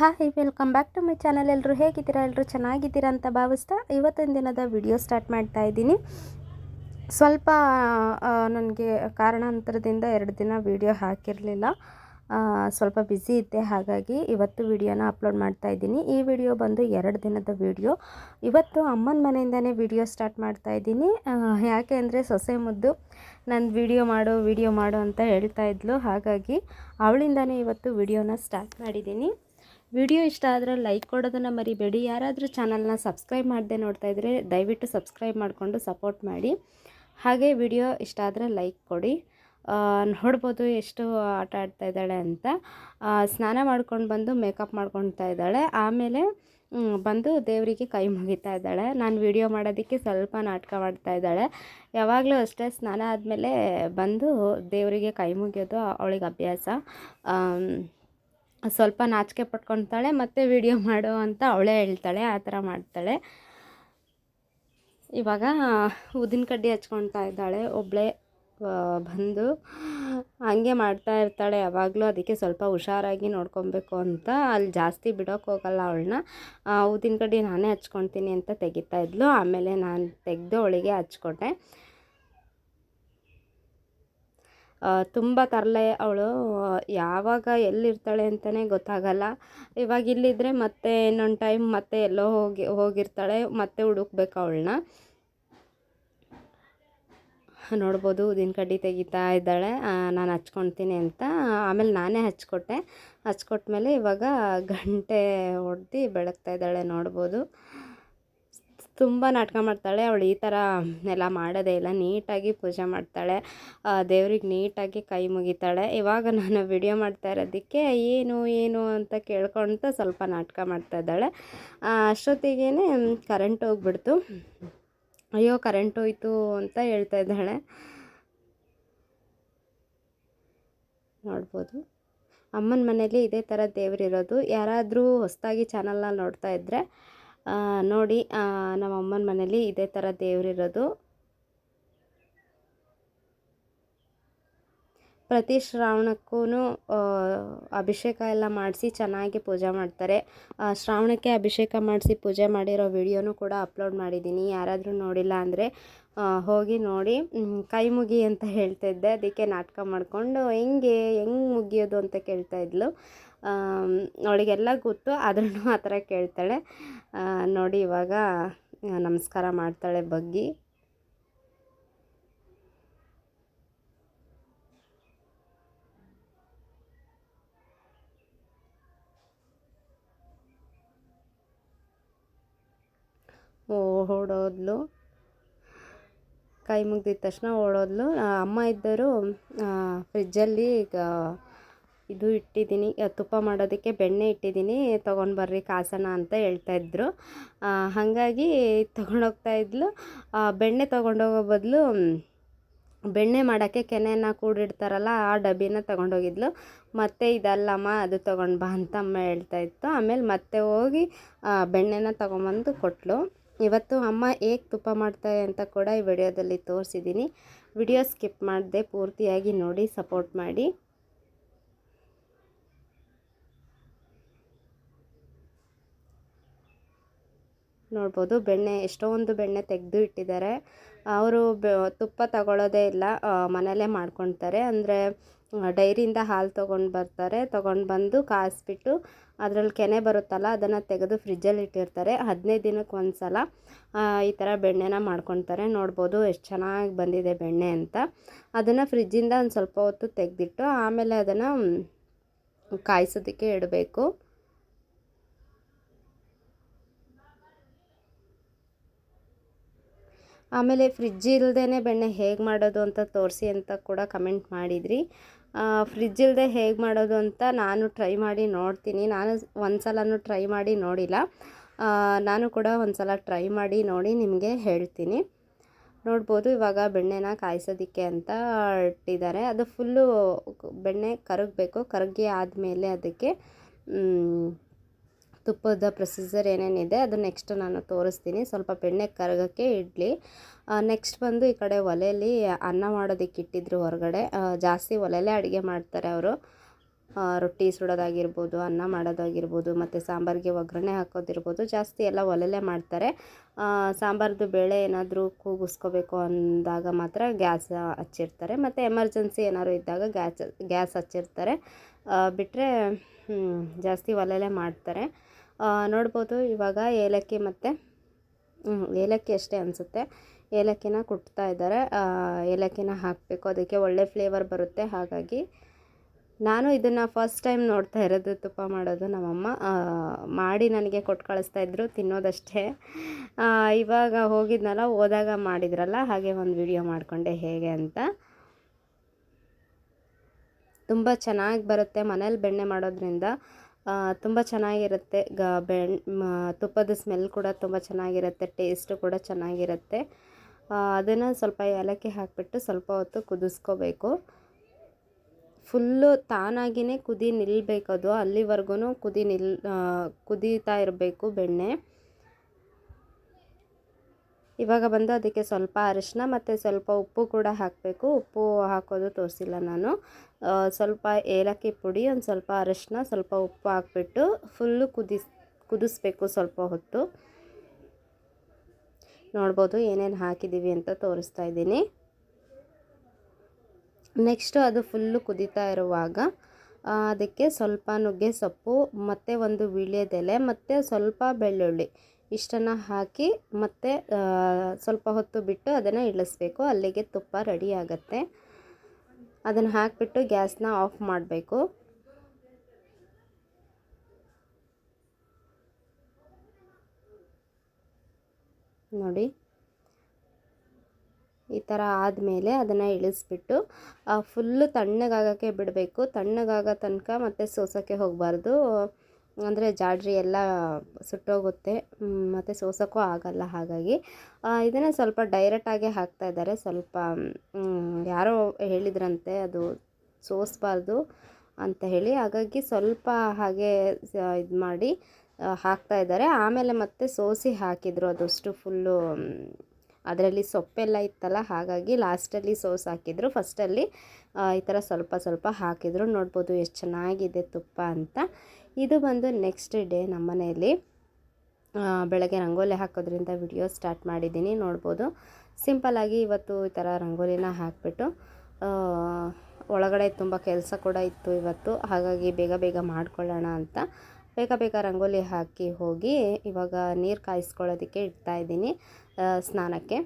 Hi welcome back to my channel ಎಲ್ಲರೂ ಹೇಗಿದ್ದೀರಾ? ಎಲ್ಲರೂ ಚೆನ್ನಾಗಿದ್ದೀರಾ ಅಂತ ಭಾವಿಸ್ತಾ ಇವತ್ತಿನ ದಿನದ ವಿಡಿಯೋ ಸ್ಟಾರ್ಟ್ ಮಾಡ್ತಾ ಇದ್ದೀನಿ. ಸ್ವಲ್ಪ ನನಗೆ ಕಾರಣಾಂತರದಿಂದ ಎರಡು ದಿನ ವಿಡಿಯೋ ಹಾಕಿರಲಿಲ್ಲ. ಸ್ವಲ್ಪ ಬ್ಯುಸಿ ಇದ್ದೆ. ಹಾಗಾಗಿ ಇವತ್ತು ವಿಡಿಯೋನ ಅಪ್ಲೋಡ್ ಮಾಡ್ತಾ ಇದ್ದೀನಿ. ಈ ವಿಡಿಯೋ ಬಂದು ಎರಡು ದಿನದ ವಿಡಿಯೋ ಇವತ್ತು ಅಮ್ಮನ ಮನೆಯಿಂದನೇ ವಿಡಿಯೋ ಸ್ಟಾರ್ಟ್ ಮಾಡ್ತಾ ಇದ್ದೀನಿ. ಯಾಕೆ ಅಂದರೆ ಸೊಸೆ ಮುದ್ದು ನನ್ನ ವಿಡಿಯೋ ಮಾಡು ವಿಡಿಯೋ ಮಾಡು ಅಂತ ಹೇಳ್ತಾ ಇದ್ಲು. ಹಾಗಾಗಿ ಅವಳಿಂದನೇ ಇವತ್ತು ವಿಡಿಯೋನ ಸ್ಟಾರ್ಟ್ ಮಾಡಿದ್ದೀನಿ. ವಿಡಿಯೋ ಇಷ್ಟ ಆದರೆ ಲೈಕ್ ಕೊಡೋದನ್ನು ಮರಿಬೇಡಿ. ಯಾರಾದರೂ ಚಾನಲ್ನ ಸಬ್ಸ್ಕ್ರೈಬ್ ಮಾಡದೆ ನೋಡ್ತಾ ಇದ್ದರೆ ದಯವಿಟ್ಟು ಸಬ್ಸ್ಕ್ರೈಬ್ ಮಾಡಿಕೊಂಡು ಸಪೋರ್ಟ್ ಮಾಡಿ. ಹಾಗೆ ವಿಡಿಯೋ ಇಷ್ಟ ಆದರೆ ಲೈಕ್ ಕೊಡಿ. ನೋಡ್ಬೋದು ಎಷ್ಟು ಆಟ ಆಡ್ತಾ ಇದ್ದಾಳೆ ಅಂತ. ಸ್ನಾನ ಮಾಡ್ಕೊಂಡು ಬಂದು ಮೇಕಪ್ ಮಾಡ್ಕೊಳ್ತಾ ಇದ್ದಾಳೆ. ಆಮೇಲೆ ಬಂದು ದೇವರಿಗೆ ಕೈ ಮುಗಿತಾ ಇದ್ದಾಳೆ. ನಾನು ವಿಡಿಯೋ ಮಾಡೋದಕ್ಕೆ ಸ್ವಲ್ಪ ನಾಟಕ ಮಾಡ್ತಾ ಇದ್ದಾಳೆ. ಯಾವಾಗಲೂ ಅಷ್ಟೇ ಸ್ನಾನ ಆದಮೇಲೆ ಬಂದು ದೇವರಿಗೆ ಕೈ ಮುಗಿಯೋದು ಅವಳಿಗೆ ಅಭ್ಯಾಸ. ಸ್ವಲ್ಪ ನಾಚಿಕೆ ಪಟ್ಕೊತಾಳೆ ಮತ್ತು ವಿಡಿಯೋ ಮಾಡು ಅಂತ ಅವಳೇ ಹೇಳ್ತಾಳೆ, ಆ ಥರ ಮಾಡ್ತಾಳೆ. ಇವಾಗ ಉದ್ದಿನ ಕಡ್ಡಿ ಹಚ್ಕೊಳ್ತಾ ಇದ್ದಾಳೆ ಒಬ್ಬಳೇ ಬಂದು ಹಂಗೆ ಮಾಡ್ತಾ ಇರ್ತಾಳೆ, ಯಾವಾಗಲೂ ಅದಕ್ಕೆ ಸ್ವಲ್ಪ ಹುಷಾರಾಗಿ ನೋಡ್ಕೊಬೇಕು ಅಂತ. ಅಲ್ಲಿ ಜಾಸ್ತಿ ಬಿಡೋಕೆ ಹೋಗಲ್ಲ ಅವಳನ್ನ. ಊದಿನ ಕಡ್ಡಿ ನಾನೇ ಹಚ್ಕೊತೀನಿ ಅಂತ ತೆಗಿತಾ ಇದ್ಲು. ಆಮೇಲೆ ನಾನು ತೆಗೆದು ಅವಳಿಗೆ ಹಚ್ಕೊಟ್ಟೆ. ತುಂಬ ತರಲೆ ಅವಳು. ಯಾವಾಗ ಎಲ್ಲಿರ್ತಾಳೆ ಅಂತಲೇ ಗೊತ್ತಾಗಲ್ಲ. ಇವಾಗ ಇಲ್ಲಿದ್ದರೆ ಮತ್ತೆ ಇನ್ನೊಂದು ಟೈಮ್ ಮತ್ತೆ ಎಲ್ಲೋ ಹೋಗಿ, ಹೋಗಿರ್ತಾಳೆ, ಮತ್ತೆ ಹುಡುಕ್ಬೇಕು ಅವಳನ್ನ. ನೋಡ್ಬೋದು ಊದಿನ ಕಡ್ಡಿ ತೆಗಿತಾ ಇದ್ದಾಳೆ. ನಾನು ಹಚ್ಕೊತೀನಿ ಅಂತ. ಆಮೇಲೆ ನಾನೇ ಹಚ್ಕೊಟ್ಟೆ. ಹಚ್ಕೊಟ್ಮೇಲೆ ಇವಾಗ ಗಂಟೆ ಹೊಡೆದು ಬೆಳಗ್ತಾ ಇದ್ದಾಳೆ ನೋಡ್ಬೋದು. ತುಂಬ ನಾಟಕ ಮಾಡ್ತಾಳೆ. ಅವಳು ಈ ಥರ ಎಲ್ಲ ಮಾಡೋದೇ ಇಲ್ಲ. ನೀಟಾಗಿ ಪೂಜೆ ಮಾಡ್ತಾಳೆ. ದೇವ್ರಿಗೆ ನೀಟಾಗಿ ಕೈ ಮುಗಿತಾಳೆ. ಇವಾಗ ನಾನು ವಿಡಿಯೋ ಮಾಡ್ತಾ ಇರೋದಕ್ಕೆ ಏನು ಏನು ಅಂತ ಕೇಳ್ಕೊಳ್ತಾ ಸ್ವಲ್ಪ ನಾಟಕ ಮಾಡ್ತಾ ಇದ್ದಾಳೆ. ಅಷ್ಟೊತ್ತಿಗೇ ಕರೆಂಟ್ ಹೋಗ್ಬಿಡ್ತು. ಅಯ್ಯೋ ಕರೆಂಟ್ ಹೋಯ್ತು ಅಂತ ಹೇಳ್ತಾ ಇದ್ದಾಳೆ. ನೋಡ್ಬೋದು. ಅಮ್ಮನ ಮನೇಲಿ ಇದೇ ಥರ ದೇವರಿರೋದು. ಯಾರಾದರೂ ಹೊಸದಾಗಿ ಚಾನಲ್ನ ನೋಡ್ತಾ ಇದ್ದರೆ ನೋಡಿ ನಮ್ಮ ಅಮ್ಮನ ಮನೇಲಿ ಇದೇ ಥರ ದೇವರಿರೋದು. ಪ್ರತಿ ಶ್ರಾವಣಕ್ಕೂ ಅಭಿಷೇಕ ಎಲ್ಲ ಮಾಡಿಸಿ ಚೆನ್ನಾಗಿ ಪೂಜೆ ಮಾಡ್ತಾರೆ. ಶ್ರಾವಣಕ್ಕೆ ಅಭಿಷೇಕ ಮಾಡಿಸಿ ಪೂಜೆ ಮಾಡಿರೋ ವಿಡಿಯೋನು ಕೂಡ ಅಪ್ಲೋಡ್ ಮಾಡಿದ್ದೀನಿ. ಯಾರಾದರೂ ನೋಡಿಲ್ಲ ಅಂದರೆ ಹೋಗಿ ನೋಡಿ. ಕೈ ಮುಗಿ ಅಂತ ಹೇಳ್ತಿದ್ದೆ. ಅದಕ್ಕೆ ನಾಟಕ ಮಾಡಿಕೊಂಡು ಹೆಂಗೆ ಹೆಂಗೆ ಮುಗಿಯೋದು ಅಂತ ಕೇಳ್ತಾ ಇದ್ಲು. ಅವಳಿಗೆಲ್ಲ ಗೊತ್ತು ಆದ್ರೂ ಆ ಥರ ಕೇಳ್ತಾಳೆ. ನೋಡಿ ಇವಾಗ ನಮಸ್ಕಾರ ಮಾಡ್ತಾಳೆ ಬಗ್ಗಿ. ಓಡೋದ್ಲು. ಕೈ ಮುಗ್ದಿದ ತಕ್ಷಣ ಓಡೋದ್ಲು. ಅಮ್ಮ ಇದ್ದರು ಫ್ರಿಜ್ಜಲ್ಲಿ ಈಗ ಇದು ಇಟ್ಟಿದ್ದೀನಿ ತುಪ್ಪ ಮಾಡೋದಕ್ಕೆ ಬೆಣ್ಣೆ ಇಟ್ಟಿದ್ದೀನಿ ತೊಗೊಂಡು ಬರ್ರಿ ಕಾಸನ ಅಂತ ಹೇಳ್ತಾ ಇದ್ರು. ಆ, ಹಾಗಾಗಿ ತೊಗೊಂಡೋಗ್ತಾ ಇದ್ಲು. ಬೆಣ್ಣೆ ತೊಗೊಂಡೋಗೋ ಬದಲು ಬೆಣ್ಣೆ ಮಾಡೋಕ್ಕೆ ಕೆನೆಯನ್ನು ಕೂಡಿಡ್ತಾರಲ್ಲ ಆ ಡಬ್ಬಿನ ತೊಗೊಂಡೋಗಿದ್ಲು ಮತ್ತೆ ಇದಲ್ಲಮ್ಮ ಅದು ತೊಗೊಂಡು ಬಾ ಅಂತ ಅಮ್ಮ ಹೇಳ್ತಾ ಇತ್ತು. ಆಮೇಲೆ ಮತ್ತೆ ಹೋಗಿ ಬೆಣ್ಣೆನ ತೊಗೊಂಬಂದು ಕೊಟ್ಟಳು ಇವತ್ತು ಅಮ್ಮ ಹೇಗೆ ತುಪ್ಪ ಮಾಡ್ತಾರೆ ಅಂತ ಕೂಡ ಈ ವಿಡಿಯೋದಲ್ಲಿ ತೋರಿಸಿದ್ದೀನಿ. ವಿಡಿಯೋ ಸ್ಕಿಪ್ ಮಾಡದೆ ಪೂರ್ತಿಯಾಗಿ ನೋಡಿ, ಸಪೋರ್ಟ್ ಮಾಡಿ. ನೋಡ್ಬೋದು, ಬೆಣ್ಣೆ ಎಷ್ಟೊಂದು ಬೆಣ್ಣೆ ತೆಗೆದು ಇಟ್ಟಿದ್ದಾರೆ. ಅವರು ಬೆ, ತುಪ್ಪ ತಗೊಳ್ಳೋದೇ ಇಲ್ಲ ಮನೆಯಲ್ಲೇ ಮಾಡ್ಕೊತಾರೆ ಅಂದರೆ ಡೈರಿಯಿಂದ ಹಾಲು ತೊಗೊಂಡು ಬರ್ತಾರೆ. ತೊಗೊಂಡು ಬಂದು ಕಾಯಿಸ್ಬಿಟ್ಟು ಅದರಲ್ಲಿ ಕೆನೆ ಬರುತ್ತಲ್ಲ, ಅದನ್ನು ತೆಗೆದು ಫ್ರಿಜ್ಜಲ್ಲಿ ಇಟ್ಟಿರ್ತಾರೆ. ಹದಿನೈದು ದಿನಕ್ಕೆ ಒಂದು ಸಲ ಈ ಥರ ಬೆಣ್ಣೆನ ಮಾಡ್ಕೊತಾರೆ ನೋಡ್ಬೋದು ಎಷ್ಟು ಚೆನ್ನಾಗಿ ಬಂದಿದೆ ಬೆಣ್ಣೆ ಅಂತ. ಅದನ್ನು ಫ್ರಿಜ್ಜಿಂದ ಒಂದು ಸ್ವಲ್ಪ ಹೊತ್ತು ತೆಗೆದಿಟ್ಟು, ಆಮೇಲೆ ಅದನ್ನು ಕಾಯಿಸೋದಕ್ಕೆ ಇಡಬೇಕು. ಆಮೇಲೆ ಫ್ರಿಜ್ ಇಲ್ಲದೇ ಬೆಣ್ಣೆ ಹೇಗೆ ಮಾಡೋದು ಅಂತ ತೋರಿಸಿ ಅಂತ ಕೂಡ ಕಮೆಂಟ್ ಮಾಡಿದ್ರಿ. ಫ್ರಿಜ್ ಇಲ್ಲದೆ ಹೇಗೆ ಮಾಡೋದು ಅಂತ ನಾನು ಟ್ರೈ ಮಾಡಿ ನೋಡ್ತೀನಿ. ನಾನು ಒಂದು ಸಲನೂ ಟ್ರೈ ಮಾಡಿ ನೋಡಿಲ್ಲ. ನಾನು ಕೂಡ ಒಂದು ಸಲ ಟ್ರೈ ಮಾಡಿ ನೋಡಿ ನಿಮಗೆ ಹೇಳ್ತೀನಿ. ನೋಡ್ಬೋದು ಇವಾಗ ಬೆಣ್ಣೆನ ಕಾಯಿಸೋದಕ್ಕೆ ಅಂತ ಇಟ್ಟಿದ್ದಾರೆ. ಅದು ಫುಲ್ಲು ಬೆಣ್ಣೆ ಕರಗಬೇಕು. ಕರಗಿ ಆದಮೇಲೆ ಅದಕ್ಕೆ ತುಪ್ಪದ ಪ್ರೊಸೀಜರ್ ಏನೇನಿದೆ ಅದು ನೆಕ್ಸ್ಟ್ ನಾನು ತೋರಿಸ್ತೀನಿ. ಸ್ವಲ್ಪ ಬೆಣ್ಣೆ ಕರಗಕ್ಕೆ ಇಡ್ಲಿ. ನೆಕ್ಸ್ಟ್ ಬಂದು ಈ ಕಡೆ ಒಲೆಯಲ್ಲಿ ಅನ್ನ ಮಾಡೋದಕ್ಕೆ ಇಟ್ಟಿದ್ರು ಹೊರಗಡೆ. ಜಾಸ್ತಿ ಒಲೆಯಲ್ಲೇ ಅಡುಗೆ ಮಾಡ್ತಾರೆ ಅವರು. ರೊಟ್ಟಿ ಸುಡೋದಾಗಿರ್ಬೋದು, ಅನ್ನ ಮಾಡೋದಾಗಿರ್ಬೋದು, ಮತ್ತು ಸಾಂಬಾರಿಗೆ ಒಗ್ಗರಣೆ ಹಾಕೋದಿರ್ಬೋದು, ಜಾಸ್ತಿ ಎಲ್ಲ ಒಲೆಯಲ್ಲೇ ಮಾಡ್ತಾರೆ. ಸಾಂಬಾರ್ದು ಬೇಳೆ ಏನಾದರೂ ಕೂಗಿಸ್ಕೋಬೇಕು ಅಂದಾಗ ಮಾತ್ರ ಗ್ಯಾಸ್ ಹಚ್ಚಿರ್ತಾರೆ. ಮತ್ತು ಎಮರ್ಜೆನ್ಸಿ ಏನಾದ್ರು ಇದ್ದಾಗ ಗ್ಯಾಸ್ ಗ್ಯಾಸ್ ಹಚ್ಚಿರ್ತಾರೆ. ಬಿಟ್ಟರೆ ಜಾಸ್ತಿ ಒಲೆಯಲ್ಲೇ ಮಾಡ್ತಾರೆ. ನೋಡ್ಬೋದು ಇವಾಗ ಏಲಕ್ಕಿ ಮತ್ತು ಏಲಕ್ಕಿ ಅಷ್ಟೇ ಅನಿಸುತ್ತೆ. ಏಲಕ್ಕಿನ ಕುಟ್ತಾ ಇದ್ದಾರೆ. ಏಲಕ್ಕಿನ ಹಾಕಬೇಕು. ಅದಕ್ಕೆ ಒಳ್ಳೆ ಫ್ಲೇವರ್ ಬರುತ್ತೆ. ಹಾಗಾಗಿ ನಾನು ಇದನ್ನು ಫಸ್ಟ್ ಟೈಮ್ ನೋಡ್ತಾ ಇರೋದು ತುಪ್ಪ ಮಾಡೋದು ನಮ್ಮಮ್ಮ. ಮಾಡಿ ನನಗೆ ಕೊಟ್ಟು ಕಳಿಸ್ತಾ ಇದ್ದರು ತಿನ್ನೋದಷ್ಟೇ. ಇವಾಗ ಹೋಗಿದ್ನಲ್ಲ, ಹೋದಾಗ ಮಾಡಿದ್ರಲ್ಲ, ಹಾಗೆ ಒಂದು ವಿಡಿಯೋ ಮಾಡಿಕೊಂಡೆ ಹೇಗೆ ಅಂತ. ತುಂಬ ಚೆನ್ನಾಗಿ ಬರುತ್ತೆ ಮನೇಲಿ ಬೆಣ್ಣೆ ಮಾಡೋದ್ರಿಂದ. ತುಂಬ ಚೆನ್ನಾಗಿರುತ್ತೆ. ಗ, ಬೆಣ್ ತುಪ್ಪದ ಸ್ಮೆಲ್ ಕೂಡ ತುಂಬ ಚೆನ್ನಾಗಿರುತ್ತೆ. ಟೇಸ್ಟು ಕೂಡ ಚೆನ್ನಾಗಿರುತ್ತೆ. ಅದನ್ನು ಸ್ವಲ್ಪ ಏಲಕ್ಕಿ ಹಾಕಿಬಿಟ್ಟು ಸ್ವಲ್ಪ ಹೊತ್ತು ಕುದಿಸ್ಕೋಬೇಕು. ಫುಲ್ಲು ತಾನಾಗಿಯೇ ಕುದಿ ನಿಲ್ಲಬೇಕದು ಅಲ್ಲಿವರೆಗೂ ಕುದಿ ನಿಲ್ ಕುದೀತಾ ಇರಬೇಕು ಬೆಣ್ಣೆ. ಇವಾಗ ಬಂದು ಅದಕ್ಕೆ ಸ್ವಲ್ಪ ಅರಿಶಿನ ಮತ್ತು ಸ್ವಲ್ಪ ಉಪ್ಪು ಕೂಡ ಹಾಕಬೇಕು. ಉಪ್ಪು ಹಾಕೋದು ತೋರಿಸಿಲ್ಲ ನಾನು. ಸ್ವಲ್ಪ ಏಲಕ್ಕಿ ಪುಡಿ, ಒಂದು ಸ್ವಲ್ಪ ಅರಿಶಿನ, ಸ್ವಲ್ಪ ಉಪ್ಪು ಹಾಕ್ಬಿಟ್ಟು ಫುಲ್ಲು ಕುದಿಸ್, ಕುದಿಸ್ಬೇಕು ಸ್ವಲ್ಪ ಹೊತ್ತು. ನೋಡ್ಬೋದು ಏನೇನು ಹಾಕಿದ್ದೀವಿ ಅಂತ ತೋರಿಸ್ತಾ ಇದ್ದೀನಿ. ನೆಕ್ಸ್ಟು ಅದು ಫುಲ್ಲು ಕುದೀತಾ ಇರುವಾಗ ಅದಕ್ಕೆ ಸ್ವಲ್ಪ ನುಗ್ಗೆ ಸೊಪ್ಪು, ಮತ್ತು ಒಂದು ವೀಳ್ಯದೆಲೆ, ಮತ್ತು ಸ್ವಲ್ಪ ಬೆಳ್ಳುಳ್ಳಿ. ಇಷ್ಟನ್ನು ಹಾಕಿ ಮತ್ತೆ ಸ್ವಲ್ಪ ಹೊತ್ತು ಬಿಟ್ಟು ಅದನ್ನು ಇಳಿಸ್ಬೇಕು. ಅಲ್ಲಿಗೆ ತುಪ್ಪ ರೆಡಿ ಆಗುತ್ತೆ. ಅದನ್ನು ಹಾಕಿಬಿಟ್ಟು ಗ್ಯಾಸ್ನ ಆಫ್ ಮಾಡಬೇಕು. ನೋಡಿ. ಈ ಥರ ಆದಮೇಲೆ ಅದನ್ನು ಇಳಿಸ್ಬಿಟ್ಟು ಫುಲ್ಲು ತಣ್ಣಗಾಗೋಕ್ಕೆ ಬಿಡಬೇಕು. ತಣ್ಣಗಾಗೋ ತನಕ ಮತ್ತೆ ಸೋಸೋಕ್ಕೆ ಹೋಗಬಾರ್ದು. ಅಂದರೆ ಜಾಡ್ರಿ ಎಲ್ಲ ಸುಟ್ಟೋಗುತ್ತೆ ಮತ್ತು ಸೋಸೋಕ್ಕೂ ಆಗಲ್ಲ ಹಾಗಾಗಿ. ಇದನ್ನು ಸ್ವಲ್ಪ ಡೈರೆಕ್ಟಾಗೆ ಹಾಕ್ತಾ ಇದ್ದಾರೆ. ಸ್ವಲ್ಪ ಯಾರೋ ಹೇಳಿದ್ರಂತೆ ಅದು ಸೋಸಬಾರ್ದು ಅಂತ ಹೇಳಿ. ಹಾಗಾಗಿ ಸ್ವಲ್ಪ ಹಾಗೆ ಇದು ಮಾಡಿ ಹಾಕ್ತಾ ಇದ್ದಾರೆ. ಆಮೇಲೆ ಮತ್ತೆ ಸೋಸಿ ಹಾಕಿದರು ಅದಷ್ಟು ಫುಲ್ಲು, ಅದರಲ್ಲಿ ಸೊಪ್ಪೆಲ್ಲ ಇತ್ತಲ್ಲ, ಹಾಗಾಗಿ ಲಾಸ್ಟಲ್ಲಿ ಸೋಸ್ ಹಾಕಿದ್ರು. ಫಸ್ಟಲ್ಲಿ ಈ ಥರ ಸ್ವಲ್ಪ ಸ್ವಲ್ಪ ಹಾಕಿದ್ರು. ನೋಡ್ಬೋದು ಎಷ್ಟು ಚೆನ್ನಾಗಿದೆ ತುಪ್ಪ ಅಂತ. ಇದು ಬಂದು ನೆಕ್ಸ್ಟ್ ಡೇ ನಮ್ಮ ಮನೆಯಲ್ಲಿ ಬೆಳಗ್ಗೆ ರಂಗೋಲಿ ಹಾಕೋದ್ರಿಂದ ವಿಡಿಯೋ ಸ್ಟಾರ್ಟ್ ಮಾಡಿದ್ದೀನಿ ನೋಡ್ಬೋದು. ಸಿಂಪಲ್ಲಾಗಿ ಇವತ್ತು ಈ ಥರ ರಂಗೋಲಿನ ಹಾಕಿಬಿಟ್ಟು ಒಳಗಡೆ ತುಂಬ ಕೆಲಸ ಕೂಡ ಇತ್ತು ಇವತ್ತು. ಹಾಗಾಗಿ ಬೇಗ ಬೇಗ ಮಾಡ್ಕೊಳ್ಳೋಣ ಅಂತ ಬೇಗ ಬೇಗ ರಂಗೋಲಿ ಹಾಕಿ ಹೋಗಿ ಇವಾಗ ನೀರು ಕಾಯಿಸ್ಕೊಳ್ಳೋದಕ್ಕೆ ಇಡ್ತಾ ಇದ್ದೀನಿ ಆ, ಸ್ನಾನಕ್ಕೆ.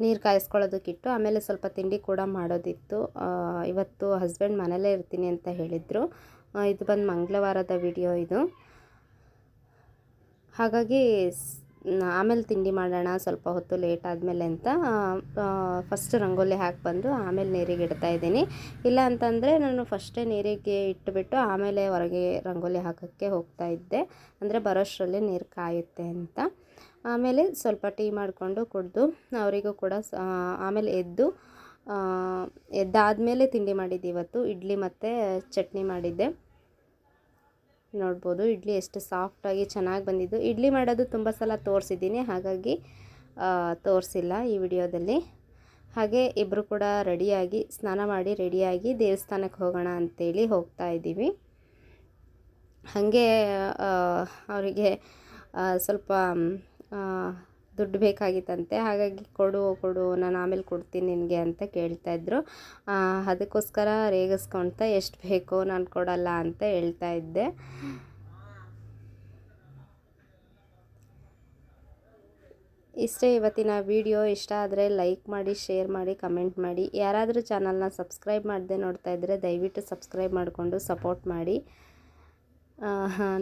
ನೀರು ಕಾಯಿಸ್ಕೊಳ್ಳೋದಕ್ಕಿಟ್ಟು ಆಮೇಲೆ ಸ್ವಲ್ಪ ತಿಂಡಿ ಕೂಡ ಮಾಡೋದಿತ್ತು. ಇವತ್ತು ಹಸ್ಬೆಂಡ್ ಮನೇಲೇ ಇರ್ತೀನಿ ಅಂತ ಹೇಳಿದರು. ಇದು ಬಂದು ಮಂಗಳವಾರದ ವಿಡಿಯೋ ಇದು. ಹಾಗಾಗಿ ಆಮೇಲೆ ತಿಂಡಿ ಮಾಡೋಣ ಸ್ವಲ್ಪ ಹೊತ್ತು ಲೇಟ್ ಆದಮೇಲೆ ಅಂತ ಫಸ್ಟ್ ರಂಗೋಲಿ ಹಾಕಿ ಬಂದು ಆಮೇಲೆ ನೀರಿಗೆ ಇಡ್ತಾ ಇದ್ದೀನಿ. ಇಲ್ಲ ಅಂತಂದರೆ ನಾನು ಫಸ್ಟೇ ನೀರಿಗೆ ಇಟ್ಟುಬಿಟ್ಟು ಆಮೇಲೆ ಹೊರಗೆ ರಂಗೋಲಿ ಹಾಕೋಕ್ಕೆ ಹೋಗ್ತಾ ಇದ್ದೆ. ಅಂದರೆ ಬರೋಷ್ಟರಲ್ಲಿ ನೀರು ಕಾಯುತ್ತೆ ಅಂತ. ಆಮೇಲೆ ಸ್ವಲ್ಪ ಟೀ ಮಾಡಿಕೊಂಡು ಕುಡಿದು ಅವರಿಗೂ ಕೂಡ ಆಮೇಲೆ ಎದ್ದು ಎದ್ದಾದಮೇಲೆ ತಿಂಡಿ ಮಾಡಿದ್ದೆ ಇವತ್ತು. ಇಡ್ಲಿ ಮತ್ತು ಚಟ್ನಿ ಮಾಡಿದ್ದೆ. ನೋಡ್ಬೋದು. ಇಡ್ಲಿ ಎಷ್ಟು ಸಾಫ್ಟಾಗಿ ಚೆನ್ನಾಗಿ ಬಂದಿದ್ದು. ಇಡ್ಲಿ ಮಾಡೋದು ತುಂಬ ಸಲ ತೋರಿಸಿದ್ದೀನಿ. ಹಾಗಾಗಿ ತೋರಿಸಿಲ್ಲ ಈ ವಿಡಿಯೋದಲ್ಲಿ. ಹಾಗೆ ಇಬ್ಬರು ಕೂಡ ರೆಡಿಯಾಗಿ, ಸ್ನಾನ ಮಾಡಿ ರೆಡಿಯಾಗಿ ದೇವಸ್ಥಾನಕ್ಕೆ ಹೋಗೋಣ ಅಂತೇಳಿ ಹೋಗ್ತಾ ಇದ್ದೀವಿ. ಹಾಗೆ ಅವರಿಗೆ ಸ್ವಲ್ಪ ದುಡ್ಡು ಬೇಕಾಗಿತ್ತಂತೆ. ಹಾಗಾಗಿ ಕೊಡು ಕೊಡು, ನಾನು ಆಮೇಲೆ ಕೊಡ್ತೀನಿ ನಿನಗೆ ಅಂತ ಕೇಳ್ತಾಯಿದ್ರು ಅದಕ್ಕೋಸ್ಕರ ರೇಗಿಸ್ಕೊಳ್ತಾ ಎಷ್ಟು ಬೇಕೋ ನಾನು ಕೊಡಲ್ಲ ಅಂತ ಹೇಳ್ತಾ ಇದ್ದೆ. ಇಷ್ಟೇ ಇವತ್ತಿನ ವಿಡಿಯೋ. ಇಷ್ಟ ಆದರೆ ಲೈಕ್ ಮಾಡಿ, ಶೇರ್ ಮಾಡಿ, ಕಮೆಂಟ್ ಮಾಡಿ. ಯಾರಾದರೂ ಚಾನಲ್ನ ಸಬ್ಸ್ಕ್ರೈಬ್ ಮಾಡದೆ ನೋಡ್ತಾ ಇದ್ದರೆ ದಯವಿಟ್ಟು ಸಬ್ಸ್ಕ್ರೈಬ್ ಮಾಡಿಕೊಂಡು ಸಪೋರ್ಟ್ ಮಾಡಿ.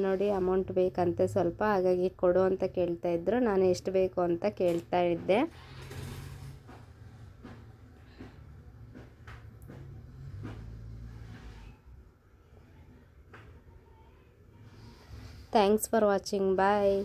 ನೋಡಿ ಅಮೌಂಟ್ ಬೇಕಂತೆ ಸ್ವಲ್ಪ ಹಾಗಾಗಿ ಕೊಡು ಅಂತ ಕೇಳ್ತಾ ಇದ್ದರು ನಾನು ಎಷ್ಟು ಬೇಕು ಅಂತ ಕೇಳ್ತಾ ಇದ್ದೆ. Thanks for watching bye